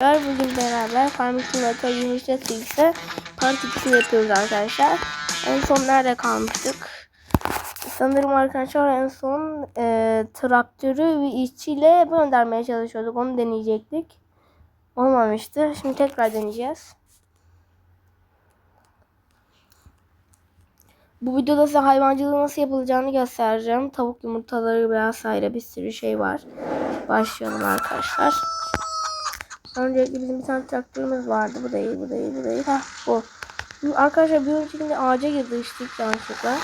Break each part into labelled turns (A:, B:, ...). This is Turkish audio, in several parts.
A: Bugün beraber Farming Simulator 23'te ise part 2'sini yapıyoruz arkadaşlar. En son nerede kalmıştık? Sanırım arkadaşlar en son e, traktörü ve işçiyle göndermeye çalışıyorduk. Onu deneyecektik. Olmamıştı. Şimdi tekrar deneyeceğiz. Bu videoda size hayvancılığı nasıl yapılacağını göstereceğim. Tavuk yumurtaları vesaire bir sürü şey var. Başlayalım arkadaşlar. Öncelikle bizim bir tane traktörümüz vardı. Bu değil, bu değil, bu değil. Heh, bu. Bu Arkadaşlar bir öncekinde ağaca girmiştik yanlışlıkla.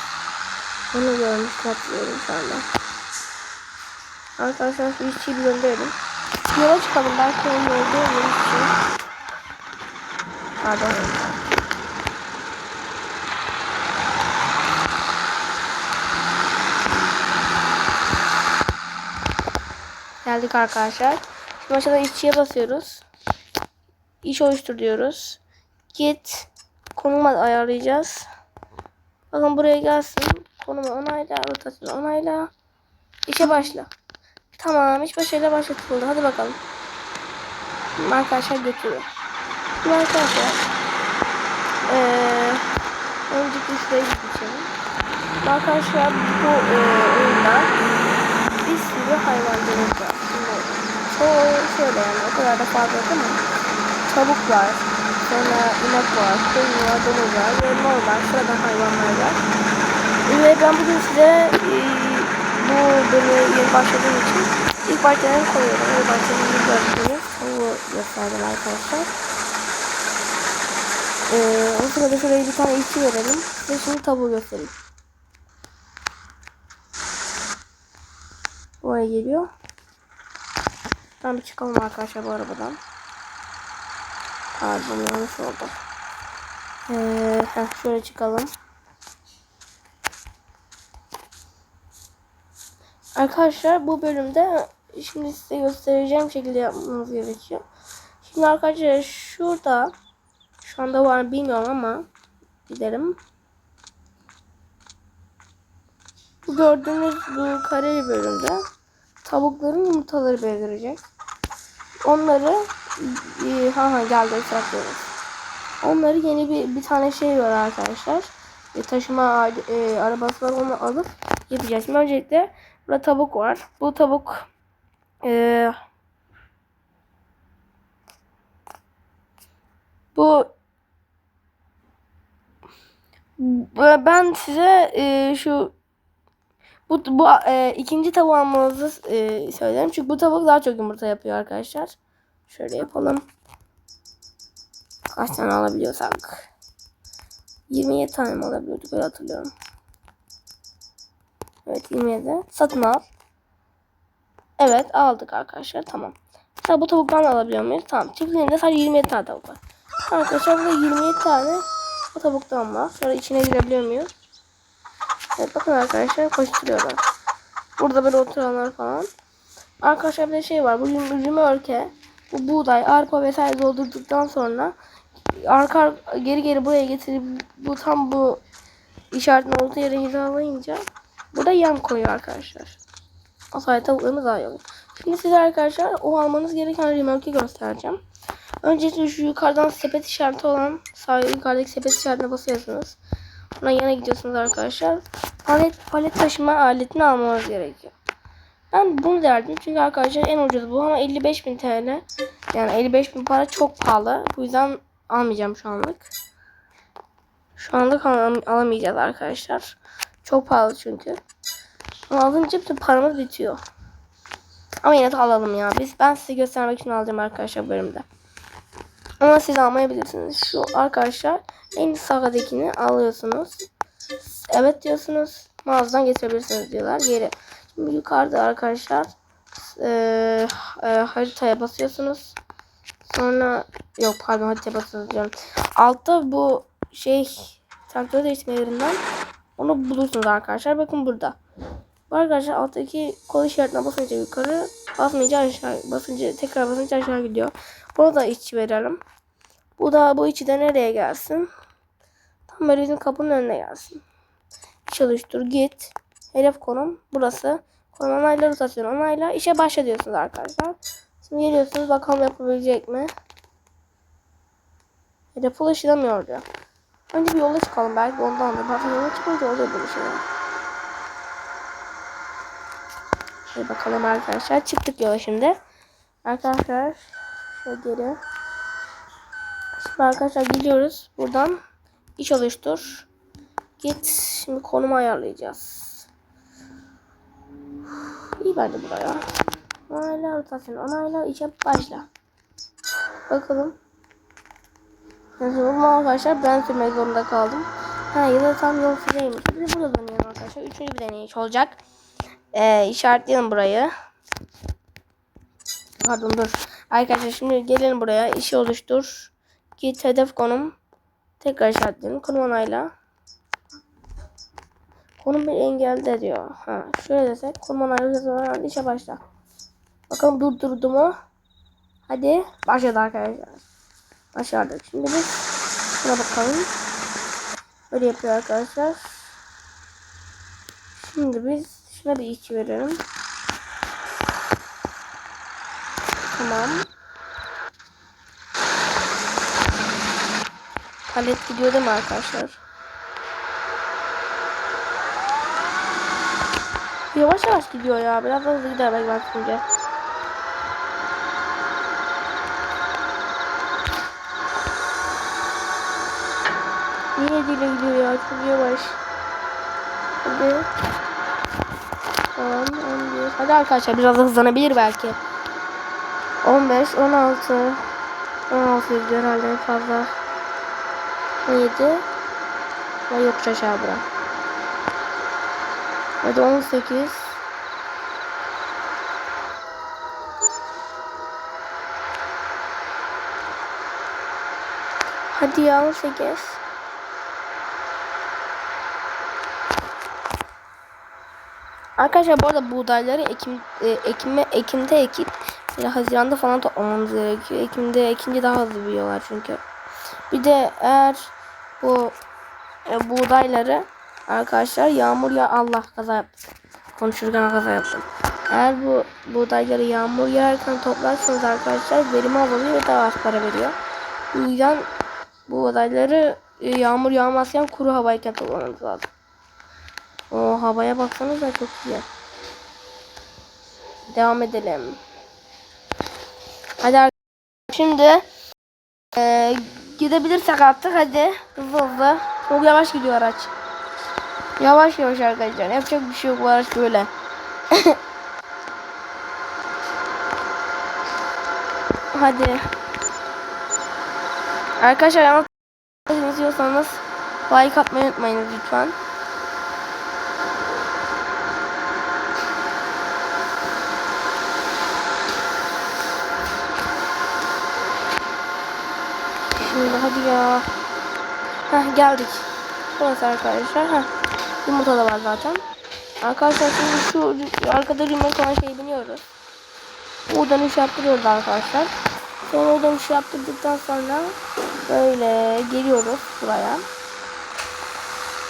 A: Onu görmüş hatırlıyorum şu anda. Arkadaşlar şu işçiyi bir gönderelim. Yola çıkalım. Belki onu öldürelim. Pardon. Geldik arkadaşlar. Şimdi aşağıda işçiye basıyoruz. İş oluştur diyoruz. Git. Konumu ayarlayacağız. Bakın buraya gelsin. Konumu onayla. Rotasyon onayla. İşe başla. Tamam. iş başarıyla başlatıldı. Hadi bakalım. Şimdi arkadaşlar götürüyor. Şimdi arkadaşlar. Ee, önceki şuraya. Şimdi Arkadaşlar bu e, oyunda bir sürü hayvancılık var. Çoğu şöyle yani o kadar da fazla yok ama tavuk var. Sonra inek var, koyun var, domuz var normal sıradan hayvanlar var. Ve ben bugün size e, bu bölümü yeni başladığım için ilk başlayan koyuyorum. İlk başladığım ilk bölümü tavuğu gösterdim arkadaşlar. Ee, o sırada şuraya bir tane işçi verelim. Ve şimdi tavuğu göstereyim. Oraya geliyor. Ben bir çıkalım arkadaşlar bu arabadan. Pardon yanlış oldu. Ee, şöyle çıkalım. Arkadaşlar bu bölümde şimdi size göstereceğim şekilde yapmamız gerekiyor. Şimdi arkadaşlar şurada şu anda var mı bilmiyorum ama gidelim. Bu gördüğünüz bu kare bölümde tavukların yumurtaları belirleyecek. Onları e, ha ha geldi traktörümüz. Onları yeni bir bir tane şey var arkadaşlar. E, taşıma e, arabası var onu alıp yapacağız. Şimdi öncelikle burada tavuk var. Bu tavuk e, bu ben size e, şu bu, bu e, ikinci tavuğu almanızı e, söylerim. Çünkü bu tavuk daha çok yumurta yapıyor arkadaşlar. Şöyle yapalım. Kaç tane alabiliyorsak. 27 tane mi alabiliyorduk öyle hatırlıyorum. Evet 27. Satın al. Evet aldık arkadaşlar tamam. Mesela bu tavuktan alabiliyor muyuz? Tamam. Çiftliğinde sadece 27 tane tavuk var. Arkadaşlar burada 27 tane bu tavuktan var. Sonra içine girebiliyor muyuz? Evet bakın arkadaşlar koşturuyorlar. Burada böyle oturanlar falan. Arkadaşlar bir de şey var. Bu rümörke, bu buğday, arpa vesaire doldurduktan sonra arka geri geri buraya getirip bu tam bu işaretin olduğu yere hizalayınca burada yem koyuyor arkadaşlar. O sayede tavuklarımız oluyor. Şimdi size arkadaşlar o almanız gereken rümörke göstereceğim. Öncelikle şu yukarıdan sepet işareti olan sağ yukarıdaki sepet işaretine basıyorsunuz. Buna yana gidiyorsunuz arkadaşlar. Palet, palet taşıma aletini almanız gerekiyor. Ben bunu derdim çünkü arkadaşlar en ucuz bu ama 55.000 TL. Yani 55.000 para çok pahalı. Bu yüzden almayacağım şu anlık. Şu anlık al alamayacağız arkadaşlar. Çok pahalı çünkü. Ama alınca bütün paramız bitiyor. Ama yine de alalım ya. Biz ben size göstermek için alacağım arkadaşlar bölümde. Ama siz almayabilirsiniz. Şu arkadaşlar en sağdakini alıyorsunuz. Evet diyorsunuz. Mağazadan getirebilirsiniz diyorlar. Geri. Şimdi yukarıda arkadaşlar e, e, haritaya basıyorsunuz. Sonra yok pardon haritaya basıyorsunuz diyorum. Altta bu şey traktör değiştirme yerinden onu bulursunuz arkadaşlar. Bakın burada. Bu arkadaşlar alttaki kol işaretine basınca yukarı basmayınca aşağı basınca tekrar basınca aşağı gidiyor. Bunu da işçi verelim. Bu da bu içi de nereye gelsin? Tam böyle bizim kapının önüne gelsin. Çalıştır git. Hedef konum burası. Konum onayla rotasyon onayla. işe başla diyorsunuz arkadaşlar. Şimdi geliyorsunuz bakalım yapabilecek mi? Hedef ulaşılamıyor diyor. Önce bir yola çıkalım belki ondandır. Bazen yola çıkınca oluyor böyle şeyler. Hadi bakalım arkadaşlar. Çıktık yola şimdi. Arkadaşlar şöyle geri. Şimdi arkadaşlar gidiyoruz. Buradan iş oluştur. Git. Şimdi konumu ayarlayacağız. İyi bence buraya. Onayla rotasyon. Onayla işe başla. Bakalım. Nasıl arkadaşlar? Ben sürmek zorunda kaldım. Ha ya da tam yol süreymiş. Biz burada deneyelim arkadaşlar. Üçüncü bir deneyiş olacak. Ee, işaretleyelim burayı. Pardon dur. Arkadaşlar şimdi gelin buraya. İşi oluştur. Git hedef konum. Tekrar işaretleyelim. Konum onayla. Konum bir engelde diyor. Ha, şöyle desek. Konum onayla. işe başla. Bakalım durdurdu mu? Hadi başladı arkadaşlar. Başardık. Şimdi biz şuna bakalım. Böyle yapıyor arkadaşlar. Şimdi biz şuna bir iç verelim. Tamam. Palet gidiyor değil mi arkadaşlar? Yavaş yavaş gidiyor ya. Biraz hızlı gider belki bakınca. Niye dile gidiyor ya? Çok yavaş. Hadi. Tamam. 11. Hadi arkadaşlar biraz hızlanabilir belki. 15, 16. 16 gidiyor herhalde en fazla. 17. Ve yokuş aşağı bırak. Hadi 18. Hadi ya 18. Arkadaşlar bu arada buğdayları Ekim, e, Ekim'e, Ekim'de ekip böyle Haziran'da falan toplamamız gerekiyor. Ekim'de ekince daha hızlı büyüyorlar çünkü. Bir de eğer bu e, buğdayları arkadaşlar yağmur ya Allah kaza yaptım. Konuşurken kaza yaptım. Eğer bu buğdayları yağmur yağarken toplarsanız arkadaşlar verimi azalıyor ve daha az para veriyor. Bu yüzden bu buğdayları e, yağmur yağmazken kuru havayken toplamanız lazım. O havaya baksanıza çok iyi. Devam edelim. Hadi arkadaşlar. Şimdi e, gidebilirsek artık hadi hızlı hızlı. Çok yavaş gidiyor araç. Yavaş yavaş arkadaşlar. Yapacak bir şey yok bu araç böyle. hadi. Arkadaşlar yalnız izliyorsanız like atmayı unutmayınız lütfen. Şimdi hadi ya. Heh geldik. Burası arkadaşlar. Heh. Yumurta da var zaten. Arkadaşlar şimdi şu arkada remote olan şeyi biniyoruz. Buradan iş yaptırıyoruz arkadaşlar. Sonra oradan iş yaptırdıktan sonra böyle geliyoruz buraya.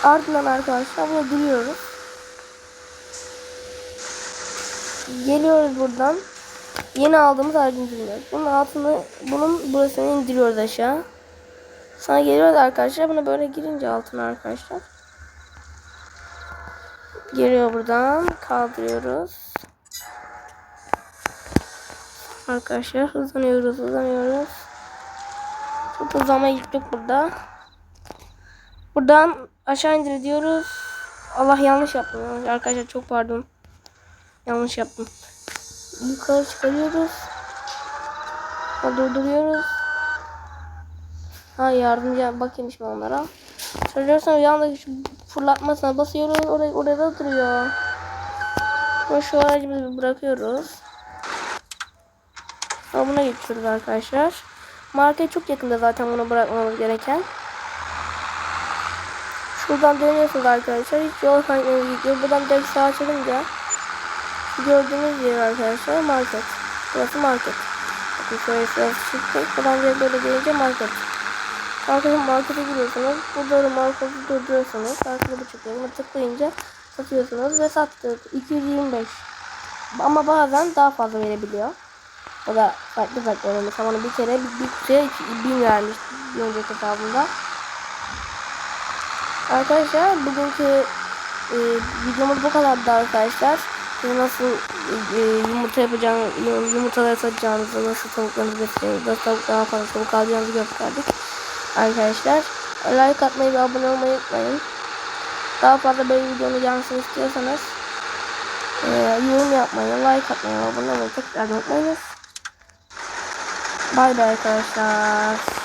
A: Ardından arkadaşlar burada duruyoruz. Geliyoruz buradan. Yeni aldığımız aracın indiriyoruz. Bunun altını, bunun burasını indiriyoruz aşağı. Sonra geliyoruz arkadaşlar. Buna böyle girince altına arkadaşlar. Geliyor buradan. Kaldırıyoruz. Arkadaşlar hızlanıyoruz hızlanıyoruz. Çok hızlanmaya gittik burada. Buradan aşağı indir diyoruz. Allah yanlış yaptım. Arkadaşlar çok pardon. Yanlış yaptım. Yukarı çıkarıyoruz. Durduruyoruz. Ha yardımcı bakayım şimdi onlara. Söylüyorsan yandaki şu fırlatmasına basıyoruz. Oraya, orada duruyor. Ve şu aracımızı bırakıyoruz. Ha, buna geçiyoruz arkadaşlar. Market çok yakında zaten bunu bırakmamız gereken. Şuradan dönüyorsunuz arkadaşlar. Hiç yol kaynağına gidiyor. Buradan direkt sağa çekince gördüğünüz yer arkadaşlar market. Burası market. Bakın şöyle çıktık. Buradan direkt böyle gelince market. Arkadaşlar markete giriyorsunuz. Burada marketi durduruyorsunuz. Arkada bu çıkıyor. Tıklayınca satıyorsunuz ve sattık. 225. Ama bazen daha fazla verebiliyor. O da farklı farklı oluyor. Mesela bana bir kere bir, bir kere iki- bin vermiş bir önceki hesabımda. Arkadaşlar bugünkü e, videomuz bu kadardı arkadaşlar. Size nasıl e, yumurta yapacağını, yum- yumurtaları satacağınızı, nasıl tavuklarınızı besleyeceğinizi, nasıl tavuk daha fazla tavuk alacağınızı gösterdik. Arkadaşlar like atmayı ve abone olmayı unutmayın. Daha fazla böyle videonun gelmesini istiyorsanız e, yorum yapmayı, like atmayı, abone olmayı tekrar unutmayınız. Bay bay arkadaşlar.